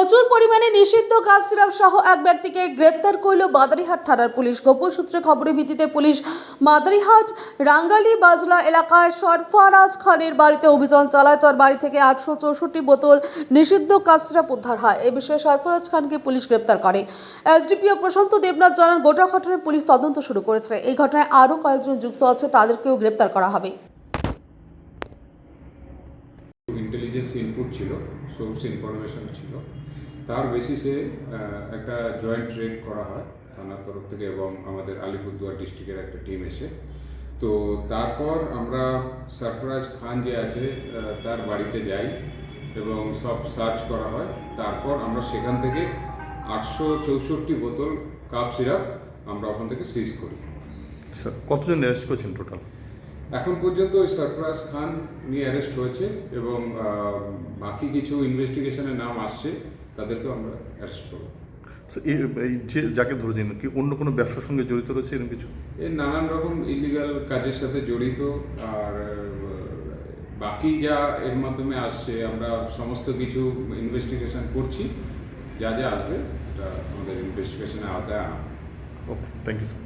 প্রচুর পরিমাণে নিষিদ্ধ কাজ সিরাপ সহ এক ব্যক্তিকে গ্রেপ্তার করল মাদারিহাট থানার পুলিশ। গোপন সূত্রে খবরের ভিত্তিতে পুলিশ মাদারিহাট, রাঙ্গালি বাজলা এলাকায় সরফরাজ খানের বাড়িতে অভিযান চালায়। তার বাড়ি থেকে আটশো চৌষট্টি বোতল নিষিদ্ধ কাজ সিরাপ উদ্ধার হয়। এ বিষয়ে সরফরাজ খানকে পুলিশ গ্রেপ্তার করে। এসডিপিও প্রশান্ত দেবনাথ জানান, গোটা ঘটনায় পুলিশ তদন্ত শুরু করেছে। এই ঘটনায় আরও কয়েকজন যুক্ত আছে, তাদেরকেও গ্রেপ্তার করা হবে। ইন্টেলিজেন্স ইনপুট ছিল সোর্স ইনফরমেশন ছিল। তার বেসিসে একটা জয়েন্ট রেড করা হয় থানার তরফ থেকে এবং আমাদের আলিপুরদুয়ার ডিস্ট্রিক্টের একটা টিম এসে। তো তারপর আমরা সরফরাজ খান যে আছে তার বাড়িতে যাই এবং সব সার্চ করা হয়। তারপর আমরা সেখান থেকে আটশো চৌষট্টি বোতল কাপ সিরাপ আমরা ওখান থেকে সিজ করি। কতজন অ্যারেস্ট করেছেন টোটাল এখন পর্যন্ত ওই সরফরাজ খান নিয়ে অ্যারেস্ট হয়েছে এবং বাকি কিছু ইনভেস্টিগেশনের নাম আসছে তাদেরকেও আমরা অ্যারেস্ট করব। এই যে যাকে ধরেছেন কি অন্য কোনো ব্যবসার সঙ্গে জড়িত রয়েছে এরকম কিছু? এর নানান রকম ইলিগাল কাজের সাথে জড়িত আর বাকি যা এর মাধ্যমে আসছে আমরা সমস্ত কিছু ইনভেস্টিগেশন করছি যা যা আসবে এটা আমাদের ইনভেস্টিগেশনের আওতায় আনা। Okay thank you sir